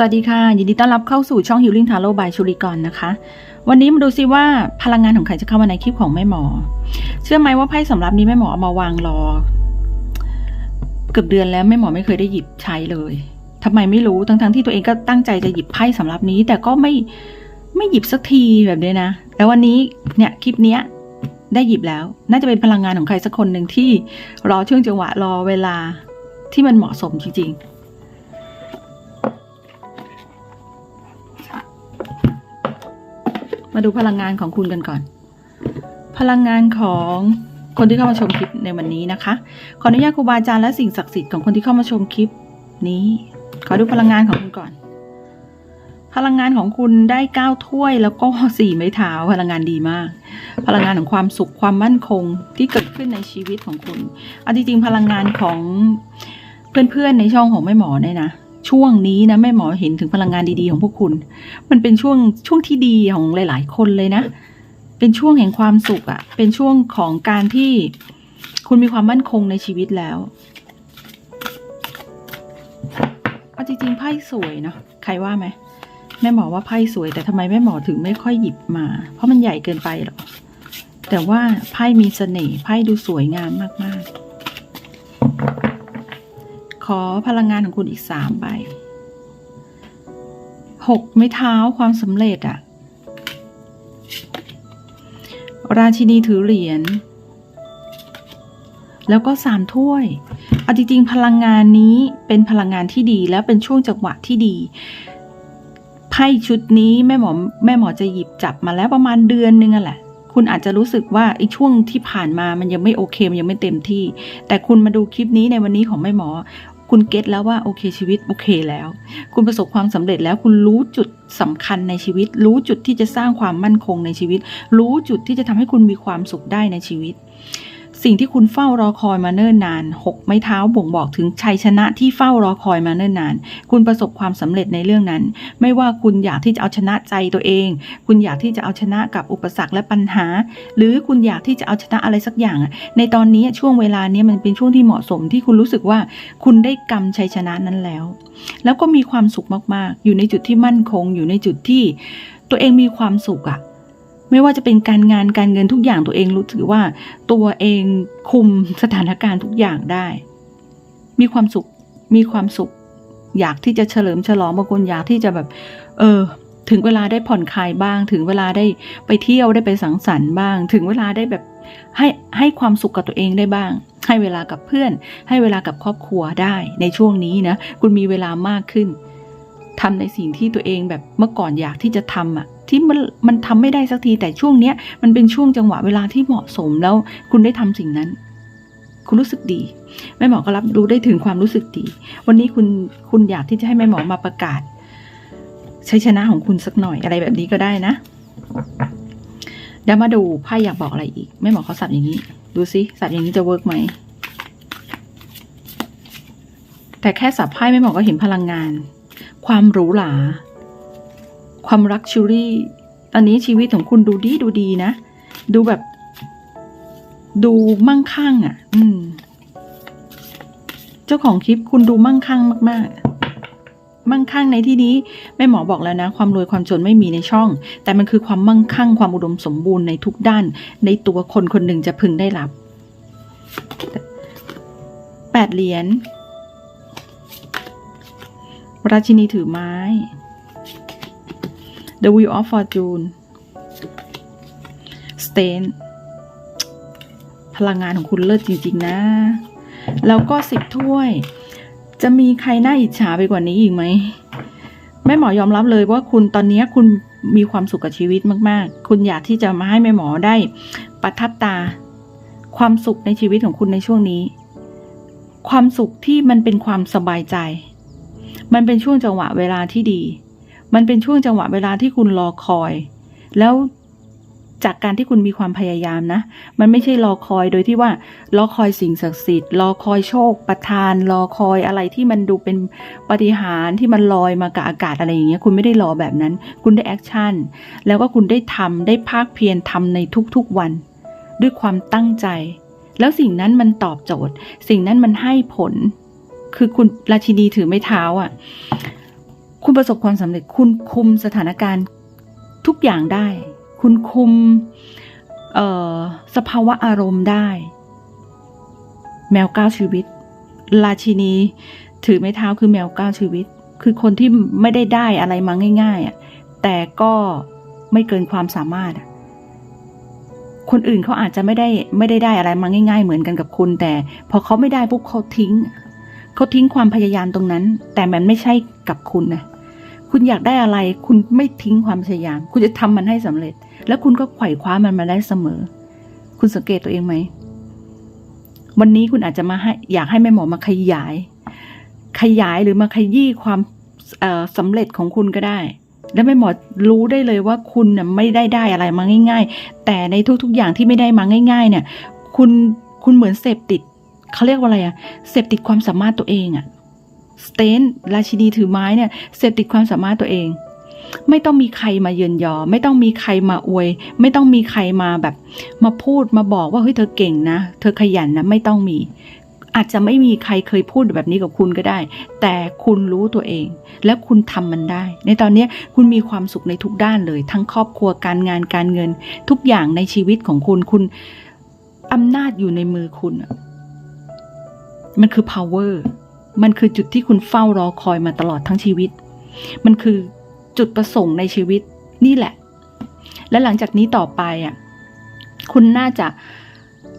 สวัสดีค่ะ ยินดีต้อนรับเข้าสู่ช่อง Healing Tarot by ชุริกรนะคะ วันนี้มาดูซิว่าพลังงานของใครจะเข้ามาในคลิปของแม่หมอ เชื่อไหมว่าไพ่สำรับนี้แม่หมอเอามาวางรอ เกือบเดือนแล้วแม่หมอไม่เคยได้หยิบใช้เลยทำไมไม่รู้ทั้งๆที่ตัวเองก็ตั้งใจจะหยิบไพ่สำรับนี้ แต่ก็ไม่ไม่หยิบสักทีแบบนี้นะแล้ววันนี้เนี่ยคลิปเนี้ยได้หยิบแล้ว น่าจะเป็นพลังงานของใครสักคนหนึ่งที่รอช่วงจังหวะรอเวลาที่มันเหมาะสมจริง ๆ มาดูพลังงานของคุณกันก่อน พลังงานของคนที่เข้ามาชมคลิปในวันนี้นะคะ ขออนุญาตครูบาอาจารย์และสิ่งศักดิ์สิทธิ์ของคนที่เข้ามาชมคลิปนี้ ขอดูพลังงานของคุณก่อน พลังงานของคุณได้เก้าถ้วยแล้วก็สี่ไม้เท้าพลังงานดีมาก พลังงานของความสุขความมั่นคงที่เกิดขึ้นในชีวิตของคุณเอาจริงๆพลังงานของเพื่อนๆในช่องของแม่หมอเนี่ยนะ ช่วงนี้นะแม่หมอเห็นถึงพลังงานดีๆของพวกคุณ มันเป็นช่วงช่วงที่ดีของหลาย ๆ คนเลยนะ เป็นช่วงแห่งความสุขอะ่ะ เป็นช่วงของการที่คุณมีความมั่นคงในชีวิตแล้วเอาจริงๆไพ่สวยเนาะใครว่าไหมแม่หมอว่าไพ่สวย แต่ทำไมแม่หมอถึงไม่ค่อยหยิบมา เพราะมันใหญ่เกินไปหรอแต่ว่าไพ่มีเสน่ห์ไพ่ดูสวยงามมากๆ ขอพลังงานของคุณอีกสามใบหกไม้เท้าความสำเร็จอะราชินีถือเหรียญแล้วก็สามถ้วย เอาจริงๆ พลังงานนี้เป็นพลังงานที่ดีแล้วเป็นช่วงจังหวะที่ดี ไพ่ชุดนี้แม่หมอแม่หมอจะหยิบจับมาแล้วประมาณเดือนนึงอะแหละ คุณอาจจะรู้สึกว่าไอ้ช่วงที่ผ่านมามันยังไม่โอเค มันยังไม่เต็มที่ แต่คุณมาดูคลิปนี้ในวันนี้ของแม่หมอ คุณเก็ตแล้วว่าโอเคชีวิตโอเคแล้ว คุณประสบความสำเร็จแล้วคุณรู้จุดสำคัญในชีวิต รู้จุดที่จะสร้างความมั่นคงในชีวิต รู้จุดที่จะทำให้คุณมีความสุขได้ในชีวิต สิ่งที่คุณเฝ้ารอคอยมาเนิ่นนานหกไม้เท้าบ่งบอกถึงชัยชนะที่เฝ้ารอคอยมาเนิ่นนาน คุณประสบความสำเร็จในเรื่องนั้น ไม่ว่าคุณอยากที่จะเอาชนะใจตัวเอง คุณอยากที่จะเอาชนะกับอุปสรรคและปัญหา หรือคุณอยากที่จะเอาชนะอะไรสักอย่าง ในตอนนี้ช่วงเวลานี้มันเป็นช่วงที่เหมาะสมที่คุณรู้สึกว่าคุณได้กำชัยชนะนั้นแล้ว แล้วก็มีความสุขมากๆ อยู่ในจุดที่มั่นคง อยู่ในจุดที่ตัวเองมีความสุขอะ ไม่ว่าจะเป็นการงานการเงินทุกอย่างตัวเองรู้สึกว่า ตัวเองคุมสถานการณ์ทุกอย่างได้ มีความสุขมีความสุข อยากที่จะเฉลิมฉลองบางคนอยากที่จะแบบ เออ ถึงเวลาได้ผ่อนคลายบ้าง ถึงเวลาได้ไปเที่ยวได้ไปสังสรรค์บ้าง ถึงเวลาได้แบบให้ให้ความสุขกับตัวเองได้บ้าง ให้เวลากับเพื่อน ให้เวลากับครอบครัวได้ในช่วงนี้นะคุณมีเวลามากขึ้น ทำในสิ่งที่ตัวเองแบบเมื่อก่อนอยากที่จะทำอะที่มันมันทำไม่ได้สักทีแต่ช่วงเนี้ยมันเป็นช่วงจังหวะเวลาที่เหมาะสมแล้วคุณได้ทำสิ่งนั้น คุณรู้สึกดีแม่หมอก็รับรู้ได้ถึงความรู้สึกดี วันนี้คุณคุณอยากที่จะให้แม่หมอมาประกาศชัยชนะของคุณสักหน่อยอะไรแบบนี้ก็ได้นะเดี๋ยวมาดูไพ่อยากบอกอะไรอีกแม่หมอเขาสับอย่างนี้ ดูซิสับอย่างนี้จะเวิร์กไหมแต่แค่สับไพ่แม่หมอก็เห็นพลังงาน ความหรูหรา ความรักชูรี่ ตอนนี้ชีวิตของคุณดูดีดูดีนะ ดูแบบ ดูมั่งคั่งอะ่ะ อืม เจ้าของคลิปคุณดูมั่งคั่งมาก ๆมั่งคั่งในที่นี้แม่หมอบอกแล้วนะ ความรวยความจนไม่มีในช่อง แต่มันคือความมั่งคั่งความอุดมสมบูรณ์ในทุกด้าน ในตัวคนคนหนึ่งจะพึงได้รับแปดเหรียญ ราชินีถือไม้ The Wheel of Fortune Stain พลังงานของคุณเลิศจริง ๆ นะ แล้วก็สิบถ้วย จะมีใครน่าอิจฉาไปกว่านี้อีกไหมแม่หมอยอมรับเลยว่าคุณตอนนี้คุณมีความสุขกับชีวิตมาก ๆ คุณอยากที่จะมาให้แม่หมอได้ประทับตา ความสุขในชีวิตของคุณในช่วงนี้ ความสุขที่มันเป็นความสบายใจ มันเป็นช่วงจังหวะเวลาที่ดี มันเป็นช่วงจังหวะเวลาที่คุณรอคอย แล้วจากการที่คุณมีความพยายามนะ มันไม่ใช่รอคอยโดยที่ว่ารอคอยสิ่งศักดิ์สิทธิ์รอคอยโชคประทาน รอคอยอะไรที่มันดูเป็นปฏิหารที่มันลอยมากับอากาศอะไรอย่างเงี้ยคุณไม่ได้รอแบบนั้น คุณได้แอคชั่นแล้วก็คุณได้ทำได้ภาคเพียรทำในทุกๆวัน ด้วยความตั้งใจ แล้วสิ่งนั้นมันตอบโจทย์ สิ่งนั้นมันให้ผล คือคุณราชินีถือไม้เท้าอะ คุณประสบความสำเร็จ คุณคุมสถานการณ์ทุกอย่างได้ คุณคุมเออสภาวะอารมณ์ได้ แมวเก้าชีวิต ราชินีถือไม้เท้าคือแมวเก้าชีวิต คือคนที่ไม่ได้ได้อะไรมาง่ายๆอะแต่ก็ไม่เกินความสามารถอะคนอื่นเขาอาจจะไม่ได้ไม่ได้ได้อะไรมาง่าย ๆ เหมือนกันกับคุณ แต่พอเขาไม่ได้ปุ๊บเขาทิ้ง เขาทิ้งความพยายามตรงนั้น แต่มันไม่ใช่กับคุณนะคุณอยากได้อะไร คุณไม่ทิ้งความพยายาม คุณจะทำมันให้สำเร็จ แล้วคุณก็ไขว่คว้ามันมาได้เสมอ คุณสังเกตตัวเองไหม วันนี้คุณอาจจะมาให้อยากให้แม่หมอมาขยาย ขยายหรือมาขยี้ความเอ่อสำเร็จของคุณก็ได้ แล้วแม่หมอรู้ได้เลยว่าคุณน่ะไม่ได้ได้อะไรมาง่าย ๆ แต่ในทุกๆอย่างที่ไม่ได้มาง่าย ๆ เนี่ย คุณคุณเหมือนเสพติด เขาเรียกว่าอะไรอะเสพติดความสามารถตัวเองอะสเตนราชินีถือไม้เนี่ยเสพติดความสามารถตัวเอง ไม่ต้องมีใครมาเยินยอ ไม่ต้องมีใครมาอวย ไม่ต้องมีใครมาแบบ มาพูดมาบอกว่าเฮ้ยเธอเก่งนะ เธอขยันนะไม่ต้องมี อาจจะไม่มีใครเคยพูดแบบนี้กับคุณก็ได้ แต่คุณรู้ตัวเอง และคุณทำมันได้ ในตอนนี้คุณมีความสุขในทุกด้านเลย ทั้งครอบครัวการงานการเงิน ทุกอย่างในชีวิตของคุณคุณอำนาจอยู่ในมือคุณอะ มันคือ power มันคือจุดที่คุณเฝ้ารอคอยมาตลอดทั้งชีวิต มันคือจุดประสงค์ในชีวิตนี่แหละ และหลังจากนี้ต่อไปอะ คุณน่าจะ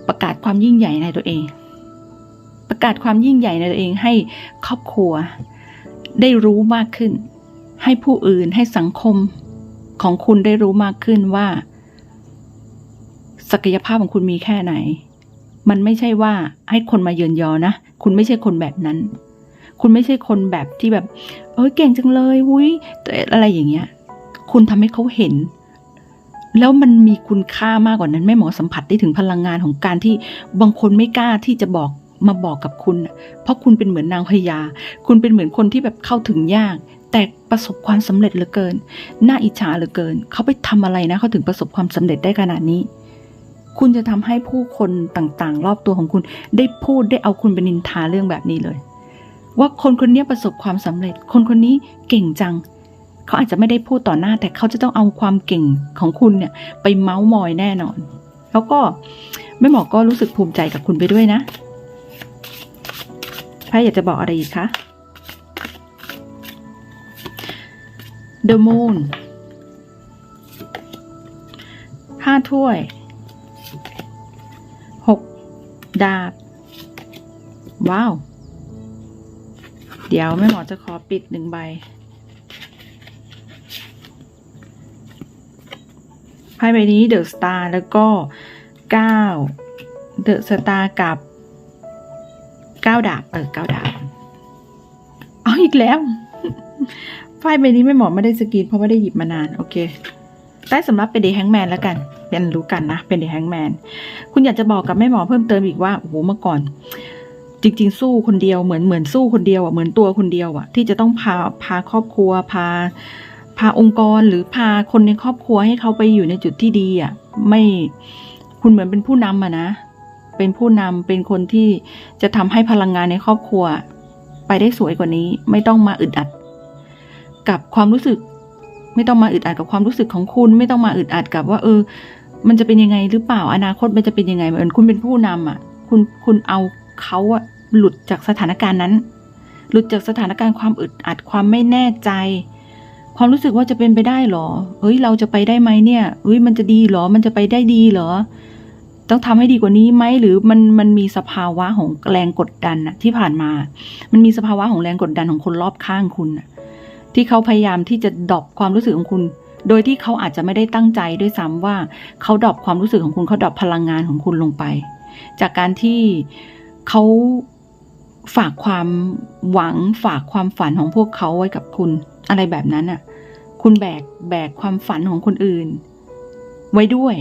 ประกาศความยิ่งใหญ่ในตัวเอง ประกาศความยิ่งใหญ่ในตัวเองให้ครอบครัว ได้รู้มากขึ้น ให้ผู้อื่นให้สังคมของคุณได้รู้มากขึ้นว่า ศักยภาพของคุณมีแค่ไหน มันไม่ใช่ว่าให้คนมาเยินยอนะ คุณไม่ใช่คนแบบนั้น คุณไม่ใช่คนแบบที่แบบเอ้ยเก่งจังเลยวุ้ยอะไรอย่างเงี้ย คุณทำให้เขาเห็น แล้วมันมีคุณค่ามากกว่านั้นแม่หมอสัมผัสได้ถึงพลังงานของการที่บางคนไม่กล้าที่จะบอกมาบอกกับคุณ เพราะคุณเป็นเหมือนนางพญา คุณเป็นเหมือนคนที่แบบเข้าถึงยาก แต่ประสบความสำเร็จเหลือเกิน น่าอิจฉาเหลือเกิน เขาไปทำอะไรนะ เขาถึงประสบความสำเร็จได้ขนาดนี้ คุณจะทำให้ผู้คนต่างๆ รอบตัวของคุณ ได้พูดได้เอาคุณเป็นนินทาเรื่องแบบนี้เลย ว่าคนคนนี้ประสบความสำเร็จ คนคนนี้เก่งจัง เขาอาจจะไม่ได้พูดต่อหน้า แต่เขาจะต้องเอาความเก่งของคุณเนี่ยไปเมาส์มอยแน่นอน แล้วก็แม่หมอก็รู้สึกภูมิใจกับคุณไปด้วยนะไพ่อยากจะบอกอะไรอีกคะ The Moon ห้าถ้วย ดาบ ว้าว เดี๋ยวแม่หมอจะขอปิดหนึ่งใบ ไพ่ใบนี้เดอะสตาร์แล้วก็เก้าเดอะสตาร์กับเก้าดาบ เออเก้าดาบ เอาอีกแล้วไพ่ใบนี้ไม่หมอไม่ได้สกรีนเพราะไม่ได้หยิบมานาน โอเคได้สำหรับเป็นเดย์แฮงแมนแล้วกันเป็นรู้กันนะ เป็นเดย์แฮงแมน คุณอยากจะบอกกับแม่หมอเพิ่มเติมอีกว่าโอ้โหเมื่อก่อน จริง ๆ สู้คนเดียวเหมือนเหมือนสู้คนเดียวอะเหมือนตัวคนเดียวอะ ที่จะต้องพาพาครอบครัวพา พาองค์กรหรือพาคนในครอบครัวให้เขาไปอยู่ในจุดที่ดีอะ ไม่คุณเหมือนเป็นผู้นำอะนะเป็นผู้นำเป็นคนที่จะทำให้พลังงานในครอบครัว ไปได้สวยกว่านี้ ไม่ต้องมาอึดอัด กับความรู้สึก ไม่ต้องมาอึดอัดกับความรู้สึกของคุณ ไม่ต้องมาอึดอัดกับว่า เออ มันจะเป็นยังไงหรือเปล่าอนาคตมันจะเป็นยังไงเหมือนคุณเป็นผู้นำอะ คุณคุณเอาเขาอะหลุดจากสถานการณ์นั้น หลุดจากสถานการณ์ความอึดอัดความไม่แน่ใจ ความรู้สึกว่าจะเป็นไปได้หรอเฮ้ย เราจะไปได้ไหมเนี่ยเฮ้ยมันจะดีหรอ มันจะไปได้ดีเหรอ ต้องทำให้ดีกว่านี้ไหมหรือมันมันมีสภาวะของแรงกดดันอะที่ผ่านมา มันมีสภาวะของแรงกดดันของคนรอบข้างคุณอะที่เขาพยายามที่จะดรอปความรู้สึกของคุณ โดยที่เขาอาจจะไม่ได้ตั้งใจด้วยซ้ำว่าเขาดรอปความรู้สึกของคุณเขาดรอปพลังงานของคุณลงไป จากการที่เขาฝากความหวังฝากความฝันของพวกเขาไว้กับคุณอะไรแบบนั้นอะ คุณแบกแบกความฝันของคนอื่น ไว้ด้วย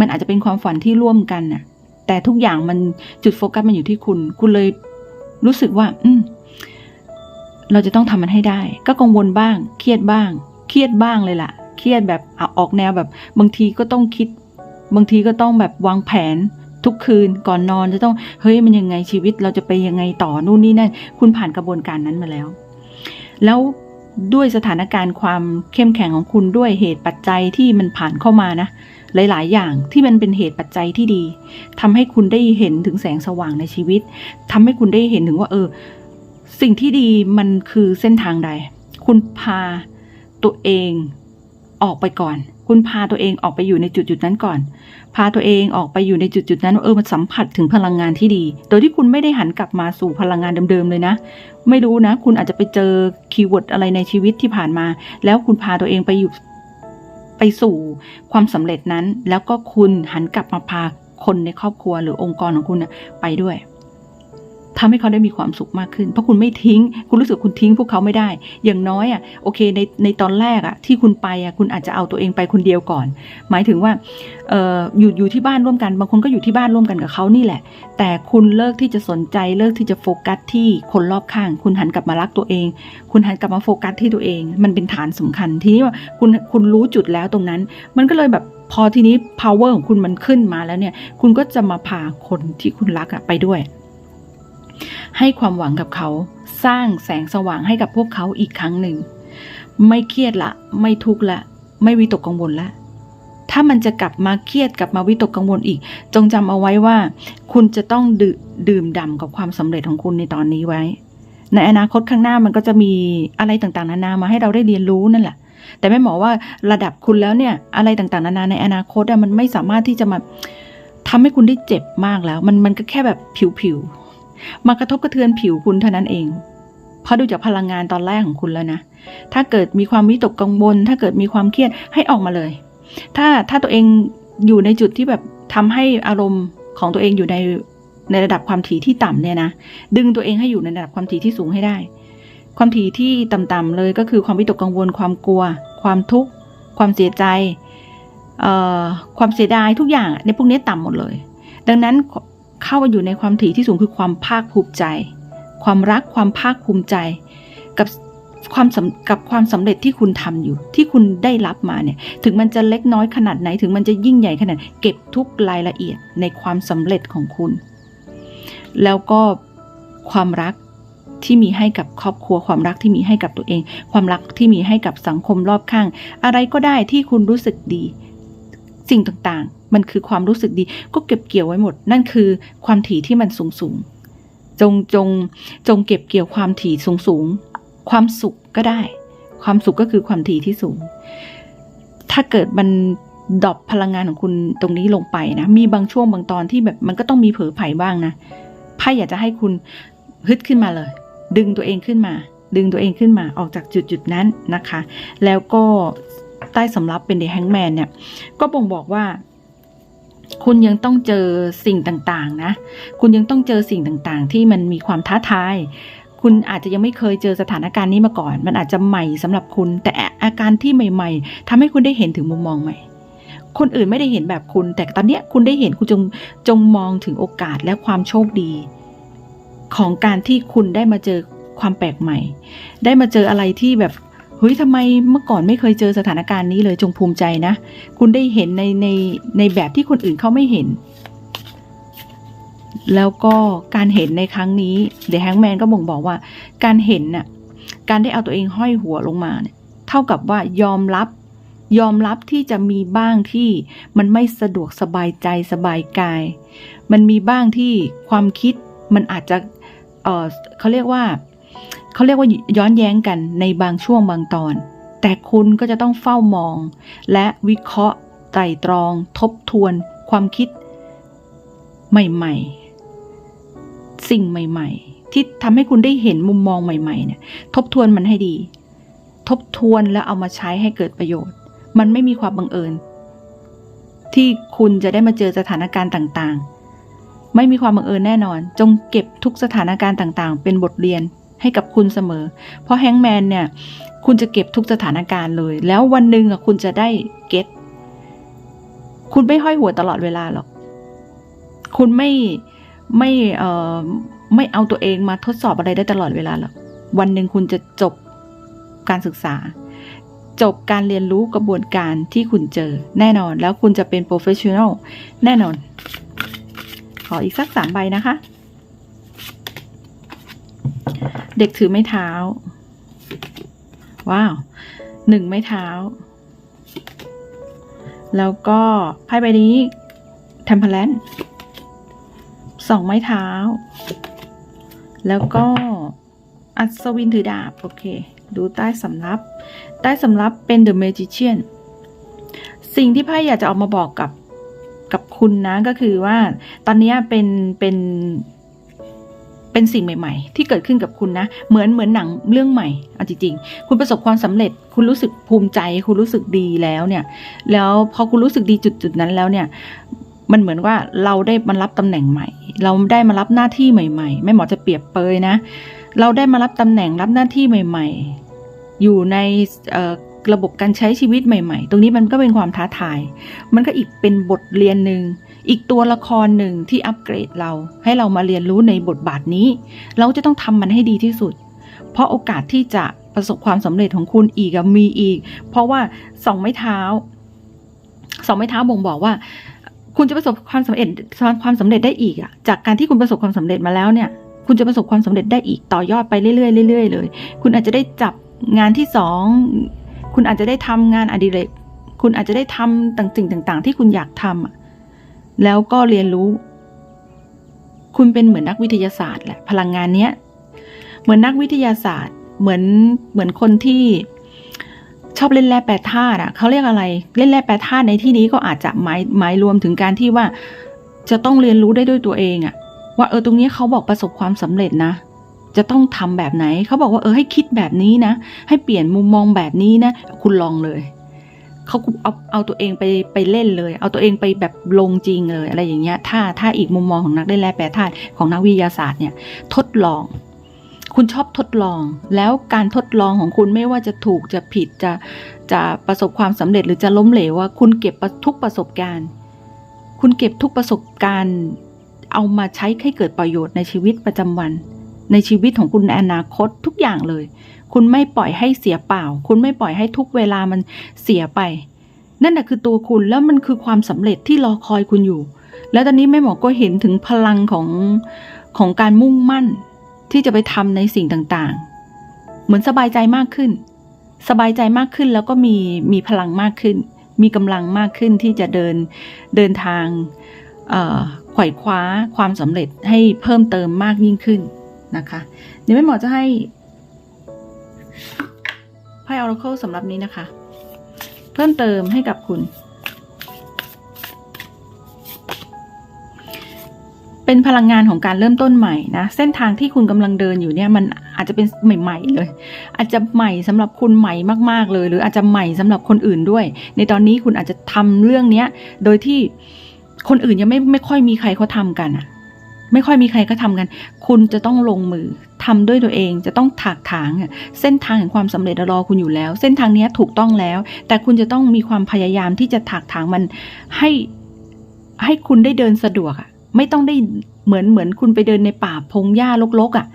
มันอาจจะเป็นความฝันที่ร่วมกันน่ะ แต่ทุกอย่างมันจุดโฟกัสมันอยู่ที่คุณ คุณเลยรู้สึกว่า อืมเราจะต้องทำมันให้ได้ ก็กังวลบ้าง เครียดบ้าง เครียดบ้างเลยล่ะ เครียดแบบออกแนวแบบ บางทีก็ต้องคิด บางทีก็ต้องแบบวางแผนทุกคืนก่อนนอนจะต้องเฮ้ยมันยังไงชีวิตเราจะไปยังไงต่อนู่นนี่นั่นคุณผ่านกระบวนการนั้นมาแล้ว แล้วด้วยสถานการณ์ความเข้มแข็งของคุณด้วยเหตุปัจจัยที่มันผ่านเข้ามานะ หลาย ๆ อย่างที่มันเป็นเหตุปัจจัยที่ดีทำให้คุณได้เห็นถึงแสงสว่างในชีวิตทำให้คุณได้เห็นถึงว่า เออ สิ่งที่ดีมันคือเส้นทางใด คุณพา ตัวเองออกไปก่อน คุณพาตัวเองออกไปอยู่ในจุดจุดนั้นก่อน พาตัวเองออกไปอยู่ในจุดจุดนั้นเออมันสัมผัสถึงพลังงานที่ดี โดยที่คุณไม่ได้หันกลับมาสู่พลังงานเดิมๆเลยนะ ไม่รู้นะ คุณอาจจะไปเจอคีย์เวิร์ดอะไรในชีวิตที่ผ่านมา แล้วคุณพาตัวเองไปอยู่ไปสู่ความสำเร็จนั้น แล้วก็คุณหันกลับมาพาคนในครอบครัวหรือองค์กรของคุณนะไปด้วย ทำให้เขาได้มีความสุขมากขึ้น เพราะคุณไม่ทิ้ง คุณรู้สึกคุณทิ้งพวกเขาไม่ได้ อย่างน้อยอะโอเคในในตอนแรกอะที่คุณไปอะคุณอาจจะเอาตัวเองไปคนเดียวก่อน หมายถึงว่าเอ่ออยู่อยู่ที่บ้านร่วมกัน บางคนก็อยู่ที่บ้านร่วมกันกับเขานี่แหละ แต่คุณเลิกที่จะสนใจเลิกที่จะโฟกัสที่คนรอบข้าง คุณหันกลับมารักตัวเอง คุณหันกลับมาโฟกัสที่ตัวเอง มันเป็นฐานสำคัญทีนี้ว่าคุณคุณรู้จุดแล้วตรงนั้น มันก็เลยแบบพอทีนี้ power ของคุณมันขึ้นมาแล้วเนี่ย คุณก็จะมาพาคนที่คุณรักอะไปด้วย ให้ความหวังกับเขา สร้างแสงสว่างให้กับพวกเขาอีกครั้งหนึ่ง ไม่เครียดละ ไม่ทุกข์ละ ไม่วิตกกังวลละ ถ้ามันจะกลับมาเครียดกลับมาวิตกกังวลอีก จงจำเอาไว้ว่า คุณจะต้องดดื่มด่ำกับความสำเร็จของคุณในตอนนี้ไว้ ในอนาคตข้างหน้ามันก็จะมีอะไรต่างๆ นานามาให้เราได้เรียนรู้นั่นแหละแต่แม่หมอว่าระดับคุณแล้วเนี่ย อะไรต่างๆนานาในอนาคตมันไม่สามารถที่จะมาทำให้คุณได้เจ็บมากแล้ว มันมันก็แค่แบบผิวๆ มากระทบกระเทือนผิวคุณเท่านั้นเอง เพราะดูจากพลังงานตอนแรกของคุณแล้วนะ ถ้าเกิดมีความวิตกกังวล ถ้าเกิดมีความเครียดให้ออกมาเลย ถ้าถ้าตัวเองอยู่ในจุดที่แบบทำให้อารมณ์ของตัวเองอยู่ในในระดับความถี่ที่ต่ำเนี่ยนะดึงตัวเองให้อยู่ในระดับความถี่ที่สูงให้ได้ ความถี่ที่ต่ำๆเลยก็คือความวิตกกังวล ความกลัว ความทุกข์ ความเสียใจเอ่อความเสียดายทุกอย่างในพวกนี้ต่ำหมดเลย ดังนั้น เข้ามาอยู่ในความถี่ที่สูงคือความภาคภูมิใจ ความรักความภาคภูมิใจ กับความกับความสำเร็จที่คุณทำอยู่ ที่คุณได้รับมาเนี่ย ถึงมันจะเล็กน้อยขนาดไหน ถึงมันจะยิ่งใหญ่ขนาด เก็บทุกรายละเอียดในความสำเร็จของคุณ แล้วก็ความรักที่มีให้กับครอบครัวความรักที่มีให้กับตัวเอง ความรักที่มีให้กับสังคมรอบข้าง อะไรก็ได้ที่คุณรู้สึกดี สิ่งต่างๆ มันคือความรู้สึกดี ก็เก็บเกี่ยวไว้หมด นั่นคือความถี่ที่มันสูงสูงจงจงจงเก็บเกี่ยวความถี่สูงสูงความสุขก็ได้ ความสุขก็คือความถี่ที่สูง ถ้าเกิดมันดรอปพลังงานของคุณตรงนี้ลงไปนะ มีบางช่วงบางตอนที่แบบมันก็ต้องมีเผลอไผ่บ้างนะไพ่อยากจะให้คุณฮึดขึ้นมาเลย ดึงตัวเองขึ้นมา ดึงตัวเองขึ้นมาออกจากจุดจุดนั้นนะคะ แล้วก็ใต้สำรับเป็นเด e h แฮงแมนเนี่ย ก็บ่งบอกว่า คุณยังต้องเจอสิ่งต่างๆนะ คุณยังต้องเจอสิ่งต่างๆ ที่มันมีความท้าทาย คุณอาจจะยังไม่เคยเจอสถานการณ์นี้มาก่อน มันอาจจะใหม่สำหรับคุณ แต่อาการที่ใหม่ ๆทำให้คุณได้เห็นถึงมุมมองใหม่ คนอื่นไม่ได้เห็นแบบคุณ แต่ตอนเนี้ยคุณได้เห็นคุณจงจงมองถึงโอกาสและความโชคดี ของการที่คุณได้มาเจอความแปลกใหม่ ได้มาเจออะไรที่แบบ เฮ้ยทำไมเมื่อก่อนไม่เคยเจอสถานการณ์นี้เลยจงภูมิใจนะ คุณได้เห็นในในในแบบที่คนอื่นเขาไม่เห็น แล้วก็การเห็นในครั้งนี้เด e h แฮงแมนก็บ่งบอกว่า การเห็นน่ะการได้เอาตัวเองห้อยหัวลงมาเนี่ยเท่ากับว่ายอมรับยอมรับที่จะมีบ้างที่มันไม่สะดวกสบายใจสบายกาย มันมีบ้างที่ความคิดมันอาจจะเออเขาเรียกว่า เขาเรียกว่าย้อนแย้งกันในบางช่วงบางตอน แต่คุณก็จะต้องเฝ้ามอง และวิเคราะห์ไตร่ตรอง ทบทวน ความคิด ใหม่ๆ สิ่งใหม่ ๆ ที่ทำให้คุณได้เห็นมุมมองใหม่ ๆ เนี่ย ทบทวนมันให้ดี ทบทวนแล้วเอามาใช้ให้เกิดประโยชน์ มันไม่มีความบังเอิญ ที่คุณจะได้มาเจอสถานการณ์ต่างๆ ไม่มีความบังเอิญแน่นอน จงเก็บทุกสถานการณ์ต่างๆ เป็นบทเรียน ให้กับคุณเสมอ เพราะแฮงแมนเนี่ย คุณจะเก็บทุกสถานการณ์เลย แล้ววันหนึ่งอะคุณจะได้เก็ตคุณไม่ห้อยหัวตลอดเวลาหรอก คุณไม่ไม่เอ่อไม่เอาตัวเองมาทดสอบอะไรได้ตลอดเวลาหรอก วันหนึ่งคุณจะจบการศึกษา จบการเรียนรู้กระบวนการที่คุณเจอแน่นอน แล้วคุณจะเป็นโปรเฟชชั่นอลแน่นอน ขออีกสักสามใบนะคะ เด็กถือไม้เท้า ว้าวหนึ่งไม้เท้า แล้วก็ไพ่ใบนี้เทมเพลนสองไม้เท้า แล้วก็อัศวินถือดาบ โอเค ดูใต้สำรับ ใต้สำรับเป็น The Magician สิ่งที่ไพ่อยากจะออกมาบอกกับกับคุณนะก็คือว่าตอนนี้เป็นเป็น เป็นสิ่งใหม่ๆ ที่เกิดขึ้นกับคุณนะ เหมือนเหมือนหนังเรื่องใหม่เอาจริงๆ คุณประสบความสำเร็จ คุณรู้สึกภูมิใจ คุณรู้สึกดีแล้วเนี่ย แล้วพอคุณรู้สึกดีจุดๆนั้นแล้วเนี่ย มันเหมือนว่าเราได้มารับตำแหน่งใหม่ เราได้มารับหน้าที่ใหม่ๆ ไม่หมอจะเปรียบเปยนะ เราได้มารับตำแหน่งรับหน้าที่ใหม่ ๆ อยู่ในระบบการใช้ชีวิตใหม่ ๆ ตรงนี้มันก็เป็นความท้าทาย มันก็อีกเป็นบทเรียนหนึ่ง อีกตัวละครหนึ่งที่อัปเกรดเรา ให้เรามาเรียนรู้ในบทบาทนี้ เราจะต้องทำมันให้ดีที่สุด เพราะโอกาสที่จะประสบความสำเร็จของคุณอีกมีอีก เพราะว่าสองไม้เท้าสองไม้เท้าบ่งบอกว่า คุณจะประสบความสำเร็จความสำเร็จได้อีกอะจากการที่คุณประสบความสำเร็จมาแล้วเนี่ย คุณจะประสบความสำเร็จได้อีกต่อยอดไปเรื่อยๆเรื่อยๆเลย คุณอาจจะได้จับงานที่สองคุณอาจจะได้ทำงานอดิเรกคุณอาจจะได้ทำต่างสิ่งต่าง ๆ ที่คุณอยากทำอะ แล้วก็เรียนรู้ คุณเป็นเหมือนนักวิทยาศาสตร์แหละพลังงานเนี้ยเหมือนนักวิทยาศาสตร์ เหมือนเหมือนคนที่ชอบเล่นแร่แปรธาตุอะเขาเรียกอะไร เล่นแร่แปรธาตุในที่นี้ก็อาจจะหมายหมายรวมถึงการที่ว่า จะต้องเรียนรู้ได้ด้วยตัวเองอะ ว่าเออตรงนี้เขาบอกประสบความสำเร็จนะจะต้องทำแบบไหน เขาบอกว่าเออให้คิดแบบนี้นะ ให้เปลี่ยนมุมมองแบบนี้นะ คุณลองเลย เขาเอาเอาตัวเองไปไปเล่นเลย เอาตัวเองไปแบบลงจริงเลยอะไรอย่างเงี้ย ถ้าถ้าอีกมุมมองของนักเล่นแร่แปรธาตุของนักวิทยาศาสตร์เนี่ยทดลอง คุณชอบทดลอง แล้วการทดลองของคุณไม่ว่าจะถูกจะผิดจะจะประสบความสำเร็จหรือจะล้มเหลวว่าคุณเก็บทุกประสบการณ์ คุณเก็บทุกประสบการณ์ เอามาใช้ให้เกิดประโยชน์ในชีวิตประจำวัน ในชีวิตของคุณในอนาคตทุกอย่างเลย คุณไม่ปล่อยให้เสียเปล่า คุณไม่ปล่อยให้ทุกเวลามันเสียไป นั่นแหะคือตัวคุณแล้วมันคือความสำเร็จที่รอคอยคุณอยู่ แล้วตอนนี้แม่หมอก็เห็นถึงพลังของของการมุ่งมั่นที่จะไปทำในสิ่งต่างๆ เหมือนสบายใจมากขึ้น สบายใจมากขึ้นแล้วก็มีมีพลังมากขึ้น มีกำลังมากขึ้นที่จะเดินเดินทางไขว่คว้าความสำเร็จให้เพิ่มเติมมากยิ่งขึ้น นะคะเดี๋ยวแม่หมอจะให้ไพ่ Oracle สำหรับนี้นะคะ เพิ่มเติมให้กับคุณ เป็นพลังงานของการเริ่มต้นใหม่นะ เส้นทางที่คุณกำลังเดินอยู่เนี่ยมันอาจจะเป็นใหม่ ๆ เลย อาจจะใหม่สำหรับคุณใหม่มาก ๆ เลย หรืออาจจะใหม่สำหรับคนอื่นด้วย ในตอนนี้คุณอาจจะทำเรื่องเนี้ย โดยที่คนอื่นยังไม่ไม่ค่อยมีใครเขาทำกันอะ ไม่ค่อยมีใครก็ทำกัน คุณจะต้องลงมือทำด้วยตัวเองจะต้องถากถางเส้นทางแห่งความสำเร็จรอคุณอยู่แล้ว เส้นทางนี้ถูกต้องแล้ว แต่คุณจะต้องมีความพยายามที่จะถากถางมันให้ให้คุณได้เดินสะดวกอะ ไม่ต้องได้เหมือนเหมือนคุณไปเดินในป่าพงหญ้ารกๆอะ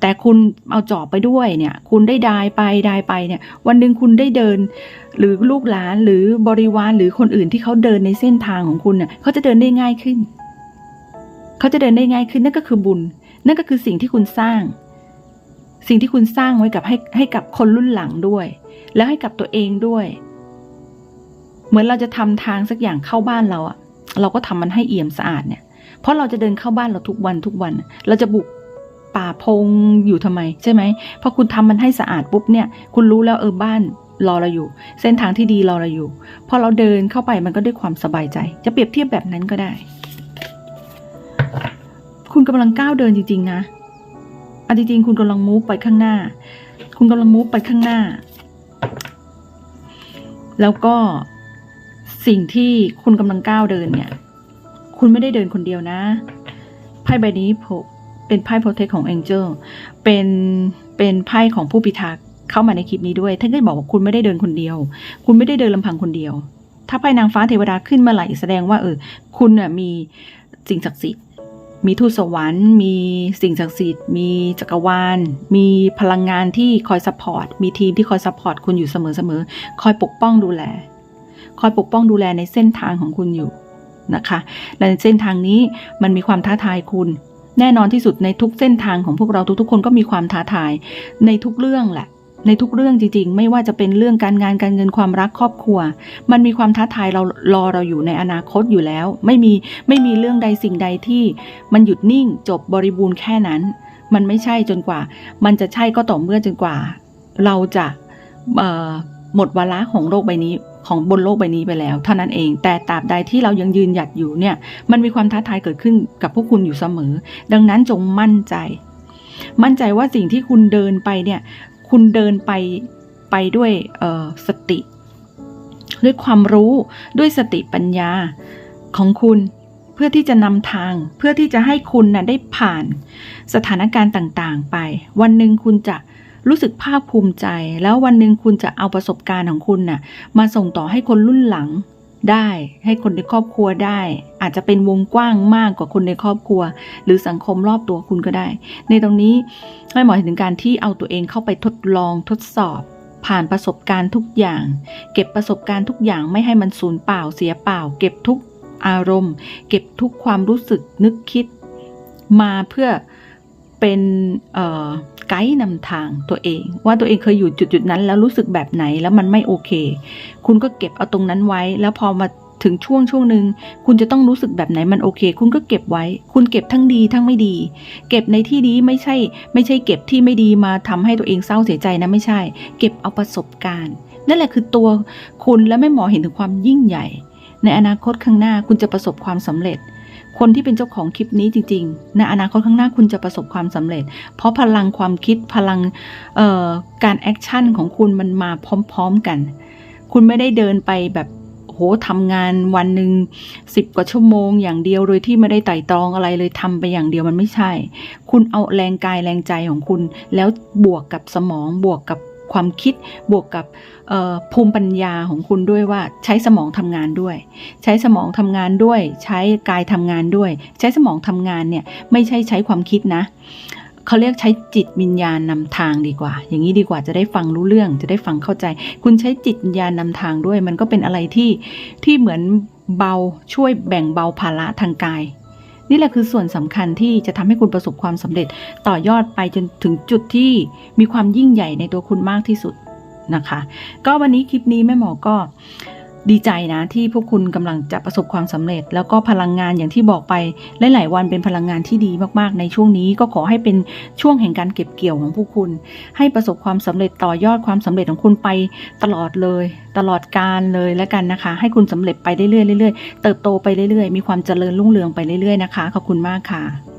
แต่คุณเอาจอบไปด้วยเนี่ย คุณได้ดายไปดายไปเนี่ย วันหนึ่งคุณได้เดิน หรือลูกหลานหรือบริวารหรือคนอื่นที่เขาเดินในเส้นทางของคุณเน่ยเขาจะเดินได้ง่ายขึ้น เขาจะเดินได้ง่ายขึ้นนั่นก็คือบุญ นั่นก็คือสิ่งที่คุณสร้าง สิ่งที่คุณสร้างไว้กับให้ให้กับคนรุ่นหลังด้วย แล้วให้กับตัวเองด้วย เหมือนเราจะทำทางสักอย่างเข้าบ้านเราอะเราก็ทำมันให้เอี่ยมสะอาดเนี่ย เพราะเราจะเดินเข้าบ้านเราทุกวันทุกวัน เราจะบุกป่าพงอยู่ทำไมใช่ไหมพอคุณทำมันให้สะอาดปุ๊บเนี่ย คุณรู้แล้วเออบ้านรอเราอยู่ เส้นทางที่ดีรอเราอยู่ พอเราเดินเข้าไปมันก็ด้วยความสบายใจ จะเปรียบเทียบแบบนั้นก็ได้ คุณกำลังก้าวเดินจริง ๆ นะเอาจริงๆคุณกำลังมูฟไปข้างหน้า คุณกำลังมูฟไปข้างหน้า แล้วก็สิ่งที่คุณกำลังก้าวเดินเนี่ย คุณไม่ได้เดินคนเดียวนะ ไพ่ใบนี้เป็นไพ่โปรเทคของ Angel เป็นเป็นไพ่ของผู้พิทักษ์เข้ามาในคลิปนี้ด้วยท่านก็บอกว่าคุณไม่ได้เดินคนเดียว คุณไม่ได้เดินลำพังคนเดียว ถ้าไพ่นางฟ้าเทวดาขึ้นเมื่อไหร่แสดงว่าเออ คุณน่ะมีสิ่งศักดิ์สิทธิ์ มีทูตสวรรค์ มีสิ่งศักดิ์สิทธิ์ มีจักรวาล มีพลังงานที่คอยซัพพอร์ต มีทีมที่คอยซัพพอร์ตคุณอยู่เสมอๆ คอยปกป้องดูแล คอยปกป้องดูแลในเส้นทางของคุณอยู่นะคะ และในเส้นทางนี้มันมีความท้าทายคุณ แน่นอนที่สุดในทุกเส้นทางของพวกเราทุกๆ คนก็มีความท้าทายในทุกเรื่องแหละ ในทุกเรื่องจริงๆ ไม่ว่าจะเป็นเรื่องการงานการเงินความรักครอบครัว มันมีความท้าทายเรารอเราอยู่ในอนาคตอยู่แล้ว ไม่มีไม่มีเรื่องใดสิ่งใดที่มันหยุดนิ่งจบบริบูรณ์แค่นั้น มันไม่ใช่จนกว่า มันจะใช่ก็ต่อเมื่อจนกว่า เราจะหมดวาระของโลกใบนี้ของบนโลกใบนี้ไปแล้ว เท่านั้นเอง แต่ตราบใดที่เรายังยืนหยัดอยู่เนี่ย มันมีความท้าทายเกิดขึ้นกับพวกคุณอยู่เสมอ ดังนั้นจงมั่นใจ มั่นใจว่าสิ่งที่คุณเดินไปเนี่ย คุณเดินไปไปด้วยสติ ด้วยความรู้ด้วยสติปัญญาของคุณเพื่อที่จะนำทางเพื่อที่จะให้คุณน่ะได้ผ่านสถานการณ์ต่างๆไป วันหนึ่งคุณจะรู้สึกภาคภูมิใจ แล้ววันหนึ่งคุณจะเอาประสบการณ์ของคุณน่ะมาส่งต่อให้คนรุ่นหลัง ได้ให้คนในครอบครัวได้ อาจจะเป็นวงกว้างมากกว่าคนในครอบครัว หรือสังคมรอบตัวคุณก็ได้ ในตรงนี้ให้หมายถึงการที่เอาตัวเองเข้าไปทดลองทดสอบ ผ่านประสบการณ์ทุกอย่าง เก็บประสบการณ์ทุกอย่างไม่ให้มันสูญเปล่าเสียเปล่า เก็บทุกอารมณ์ เก็บทุกความรู้สึกนึกคิด มาเพื่อเป็นเอ่อ ไกด์นำทางตัวเอง ว่าตัวเองเคยอยู่จุดจุดๆนั้นแล้วรู้สึกแบบไหนแล้วมันไม่โอเค คุณก็เก็บเอาตรงนั้นไว้ แล้วพอมาถึงช่วงช่วงหนึ่งคุณจะต้องรู้สึกแบบไหนมันโอเค คุณก็เก็บไว้ คุณเก็บทั้งดีทั้งไม่ดี เก็บในที่นี้ไม่ใช่ ไม่ใช่เก็บที่ไม่ดีมาทำให้ตัวเองเศร้าเสียใจนะไม่ใช่ เก็บเอาประสบการณ์ นั่นแหละคือตัวคุณและแม่หมอเห็นถึงความยิ่งใหญ่ ในอนาคตข้างหน้าคุณจะประสบความสำเร็จ คนที่เป็นเจ้าของคลิปนี้จริงๆในอนาคตข้างหน้าคุณจะประสบความสำเร็จ เพราะพลังความคิดพลังการแอคชั่นของคุณมันมาพร้อมๆกัน คุณไม่ได้เดินไปแบบโหทำงานวันหนึ่งสิบกว่าชั่วโมง อย่างเดียวโดยที่ไม่ได้ไต่ตรองอะไรเลยทำไปอย่างเดียวมันไม่ใช่ คุณเอาแรงกายแรงใจของคุณ แล้วบวกกับสมองบวกกับ ความคิดบวกกับภูมิปัญญาของคุณด้วยว่าใช้สมองทำงานด้วย ใช้สมองทำงานด้วย ใช้กายทำงานด้วย ใช้สมองทำงานเนี่ยไม่ใช่ใช้ความคิดนะเขาเรียกใช้จิตวิญญาณนำทางดีกว่า อย่างนี้ดีกว่าจะได้ฟังรู้เรื่อง จะได้ฟังเข้าใจ คุณใช้จิตวิญญาณนำทางด้วย มันก็เป็นอะไรที่ที่เหมือนเบาช่วยแบ่งเบาภาระทางกาย นี่แหละคือส่วนสำคัญที่จะทำให้คุณประสบความสำเร็จต่อยอดไปจนถึงจุดที่มีความยิ่งใหญ่ในตัวคุณมากที่สุดนะคะ ก็วันนี้คลิปนี้แม่หมอก็ ดีใจนะที่พวกคุณกำลังจะประสบความสำเร็จ แล้วก็พลังงานอย่างที่บอกไปหลายๆวันเป็นพลังงานที่ดีมากๆ ในช่วงนี้ก็ขอให้เป็นช่วงแห่งการเก็บเกี่ยวของพวกคุณ ให้ประสบความสำเร็จต่อยอดความสำเร็จของคุณไปตลอดเลย ตลอดการเลยแล้วกันนะคะ ให้คุณสำเร็จไปเรื่อยๆเรื่อยๆเติบโตไปเรื่อยๆ มีความเจริญรุ่งเรืองไปเรื่อยๆนะคะขอบคุณมากค่ะ